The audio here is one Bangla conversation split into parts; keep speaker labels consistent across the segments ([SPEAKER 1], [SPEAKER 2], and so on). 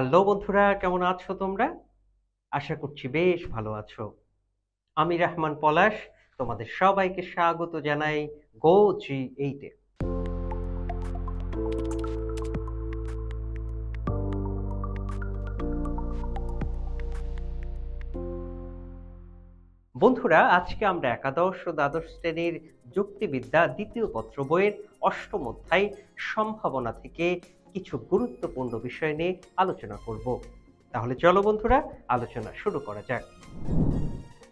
[SPEAKER 1] হ্যালো বন্ধুরা, কেমন আছো তোমরা? আশা করছি বেশ ভালো আছো। আমি রহমান পলাশ, তোমাদের সবাইকে স্বাগত জানাই গো জি এইটে বন্ধুরা, আজকে আমরা একাদশ ও দ্বাদশ শ্রেণির যুক্তিবিদ্যা দ্বিতীয় পত্র বইয়ের অষ্টম অধ্যায় সম্ভাবনা থেকে কিছু গুরুত্বপূর্ণ বিষয় নিয়ে আলোচনা করব। তাহলে চলো বন্ধুরা, আলোচনা শুরু করা যাক।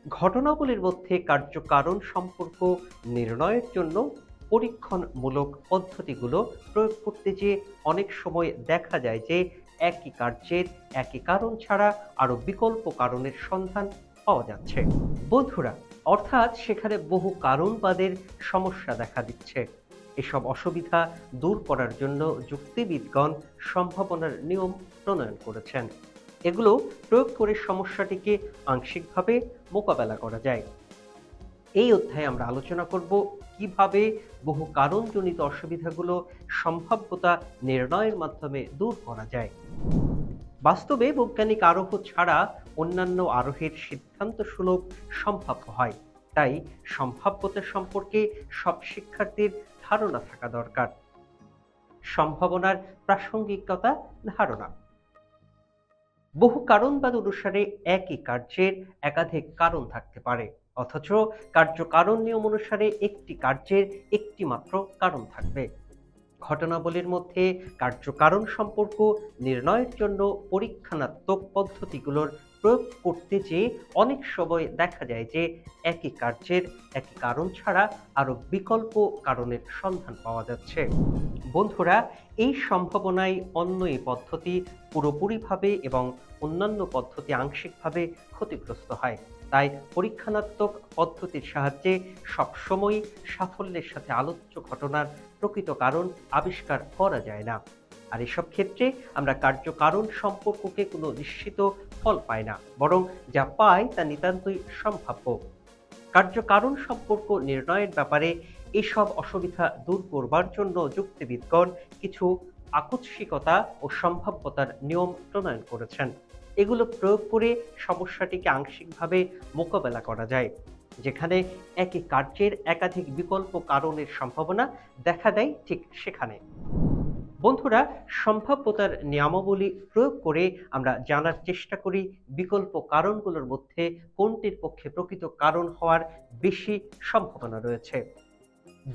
[SPEAKER 1] ঘটনাবলীর মধ্যে কার্যকারণ সম্পর্ক নির্ণয়ের জন্য পরীক্ষণমূলক পদ্ধতিগুলো প্রয়োগ করতে যে অনেক সময় দেখা যায় যে একই কার্যের একই কারণ ছাড়া আরও বিকল্প কারণের সন্ধান পাওয়া যাচ্ছে। বন্ধুরা, অর্থাৎ সেখানে বহু কারণবাদের সমস্যা দেখা দিচ্ছে। এসব অসুবিধা দূর করার জন্য যুক্তিবিদগণ সম্ভাবনার নিয়ম প্রণয়ন করেছেন। এগুলো প্রয়োগ করে সমস্যাটিকে আংশিকভাবে মোকাবেলা করা যায়। এই অধ্যায়ে আমরা আলোচনা করব কীভাবে বহু কারণজনিত অসুবিধাগুলো সম্ভাব্যতা নির্ণয়ের মাধ্যমে দূর করা যায়। বাস্তবে বৈজ্ঞানিক আরোহ ছাড়া অন্যান্য আরোহের সিদ্ধান্ত সুলভ সম্ভাব্য হয়। তাই সম্ভাব্যতা সম্পর্কে সব শিক্ষার্থীর ধারণা থাকা দরকার। সম্ভাবনার প্রাসঙ্গিকতা ধারণা। বহু কারণবাদ অনুসারে একই কার্যের একাধিক কারণ থাকতে পারে, অথচ কার্য কারণ নিয়ম অনুসারে একটি কার্যের একটি মাত্র কারণ থাকবে। ঘটনাবলীর মধ্যে কার্যকারণ সম্পর্ক, নির্ণয়ের জন্য পরীক্ষানাত্মক পদ্ধতিগুলোর প্রয়োগ করতে যেয়ে অনেক সময় দেখা যায় যে একই কার্যের একই কারণ ছাড়া আরও বিকল্প কারণের সন্ধান পাওয়া যাচ্ছে। বন্ধুরা, এই সম্ভাবনায় অন্য এই পদ্ধতি পুরোপুরিভাবে এবং অন্যান্য পদ্ধতি আংশিকভাবে ক্ষতিগ্রস্ত হয়। তাই পরীক্ষানাত্মক পদ্ধতির সাহায্যে সবসময় সাফল্যের সাথে আলোচ্য ঘটনার প্রকৃত কারণ আবিষ্কার করা যায় না। আর এসব ক্ষেত্রে আমরা কার্যকারণ সম্পর্ককে কোনো নিশ্চিত ফল পাই না, বরং যা পাই তা নিতান্তই সম্ভাব্য। কার্যকারণ সম্পর্ক নির্ণয়ের ব্যাপারে এসব অসুবিধা দূর করবার জন্য যুক্তিবিদগণ কিছু আকস্মিকতা ও সম্ভাব্যতার নিয়ম প্রণয়ন করেছেন। এগুলো প্রয়োগ করে সমস্যাটিকে আংশিকভাবে মোকাবেলা করা যায়, যেখানে একই কার্যের একাধিক বিকল্প কারণের সম্ভাবনা দেখা দেয় ঠিক সেখানে। বন্ধুরা, সম্ভাব্যতার নিয়মাবলী প্রয়োগ করে আমরা জানার চেষ্টা করি বিকল্প কারণগুলোর মধ্যে কোনটির পক্ষে প্রকৃত কারণ হওয়ার বেশি সম্ভাবনা রয়েছে।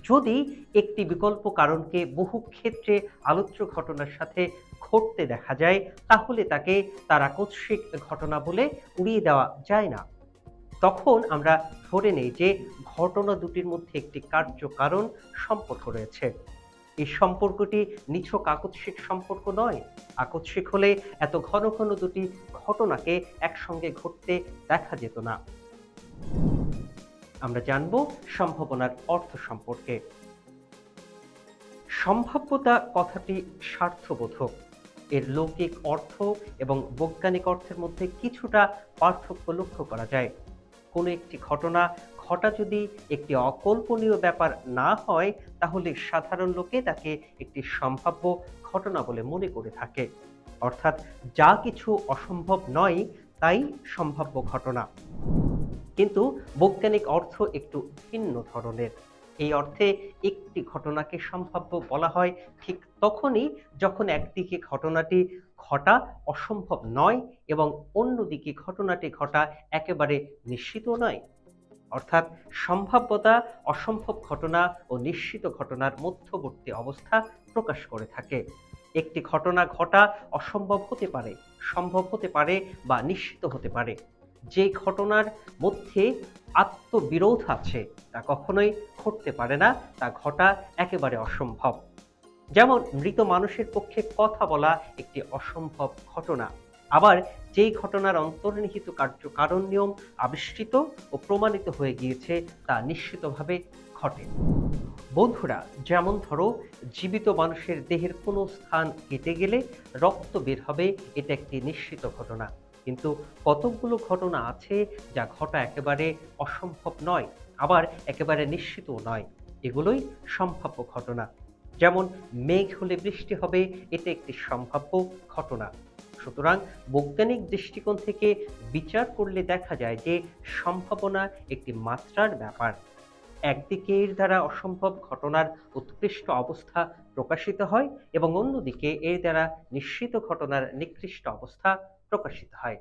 [SPEAKER 1] যদি একটি বিকল্প কারণকে বহু ক্ষেত্রে আলোচ্য ঘটনার সাথে ঘটতে দেখা যায়, তাহলে তাকে তার আকস্মিক ঘটনা বলে উড়িয়ে দেওয়া যায় না। তখন আমরা ধরে নেই যে ঘটনা দুটির মধ্যে একটি কার্যকারণ সম্পর্ক রয়েছে। এই সম্পর্কটি নিছক আকস্মিক সম্পর্ক নয়। আকস্মিক হলে এত ঘন ঘন দুটি ঘটনাকে একসঙ্গে ঘটতে দেখা যেত না। আমরা জানব সম্ভাবনার অর্থ সম্পর্কে। সম্ভাব্যতা কথাটি স্বার্থবোধক। এর লৌকিক অর্থ এবং বৈজ্ঞানিক অর্থের মধ্যে কিছুটা পার্থক্য লক্ষ্য করা যায়। কোনো একটি ঘটনা ঘটা যদি একটি অকল্পনীয় ব্যাপার না হয়, তাহলে সাধারণ লোকে তাকে একটি সম্ভাব্য ঘটনা বলে মনে করে থাকে। অর্থাৎ যা কিছু অসম্ভব নয়, তাই সম্ভাব্য ঘটনা। কিন্তু বৈজ্ঞানিক অর্থ একটু ভিন্ন ধরনের। এই অর্থে একটি ঘটনাকে সম্ভাব্য বলা হয় ঠিক তখনই যখন একদিকে ঘটনাটি ঘটা অসম্ভব নয় এবং অন্যদিকে ঘটনাটি ঘটা একেবারে নিশ্চিত নয়। অর্থাৎ সম্ভাব্যতা, অসম্ভব ঘটনা ও নিশ্চিত ঘটনার মধ্যবর্তী অবস্থা প্রকাশ করে থাকে। একটি ঘটনা ঘটা অসম্ভব হতে পারে, সম্ভব হতে পারে বা নিশ্চিত হতে পারে। যে ঘটনার মধ্যে আত্মবিরোধ আছে, তা কখনোই ঘটতে পারে না, তা ঘটা একেবারে অসম্ভব। যেমন মৃত মানুষের পক্ষে কথা বলা একটি অসম্ভব ঘটনা। আবার যেই ঘটনার অন্তর্নিহিত কার্য কারণ নিয়ম আবিষ্কৃত ও প্রমাণিত হয়ে গিয়েছে, তা নিশ্চিতভাবে ঘটে। বন্ধুরা, যেমন ধরো, জীবিত মানুষের দেহের কোনো স্থান কেটে গেলে রক্ত বের হবে, এটা একটি নিশ্চিত ঘটনা। কিন্তু কতকগুলো ঘটনা আছে যা ঘটা একেবারে অসম্ভব নয়, আবার একেবারে নিশ্চিতও নয়। এগুলোই সম্ভাব্য ঘটনা। যেমন, মেঘ হলে বৃষ্টি হবে, এটা একটি সম্ভাব্য ঘটনা। সুতরাং বৈজ্ঞানিক দৃষ্টিকোণ থেকে বিচার করলে দেখা যায় যে সম্ভাবনা একটি মাত্রার ব্যাপার। একদিকে এর দ্বারা অসম্ভব ঘটনার উৎকৃষ্ট অবস্থা প্রকাশিত হয় এবং অন্যদিকে এর দ্বারা নিশ্চিত ঘটনার নিকৃষ্ট অবস্থা প্রকাশিত হয়।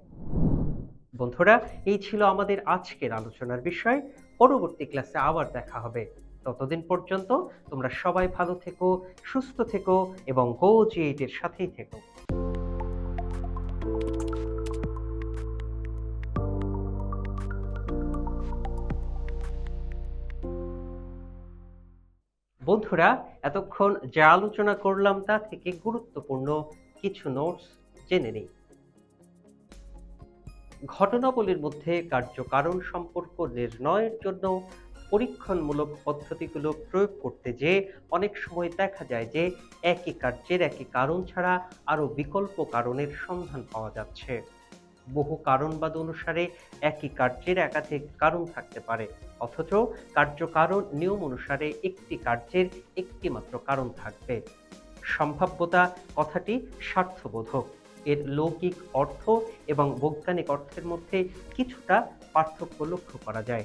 [SPEAKER 1] বন্ধুরা, এই ছিল আমাদের আজকের আলোচনার বিষয়। পরবর্তী ক্লাসে আবার দেখা হবে। ততদিন পর্যন্ত তোমরা সবাই ভালো থেকো, সুস্থ থেকো এবং গো জি এইটের সাথেই থেকো। বন্ধুরা, এতক্ষণ যা আলোচনা করলাম তা থেকে গুরুত্বপূর্ণ কিছু নোটস জেনে নিই। ঘটনাবলীর মধ্যে কার্যকারণ সম্পর্ক নির্ণয়ের জন্য পরীক্ষণমূলক পদ্ধতিগুলো প্রয়োগ করতে যে অনেক সময় দেখা যায় যে একই কার্যের একই কারণ ছাড়া আরও বিকল্প কারণের সন্ধান পাওয়া যাচ্ছে। বহু কারণবাদ অনুসারে একই কার্যের একাধিক কারণ থাকতে পারে, অথচ কার্যকারণ নিয়ম অনুসারে একটি কার্যের একটি মাত্র কারণ থাকবে। সম্ভাব্যতা কথাটি স্বার্থবোধক। এর লৌকিক অর্থ এবং বৈজ্ঞানিক অর্থের মধ্যে কিছুটা পার্থক্য লক্ষ্য করা যায়।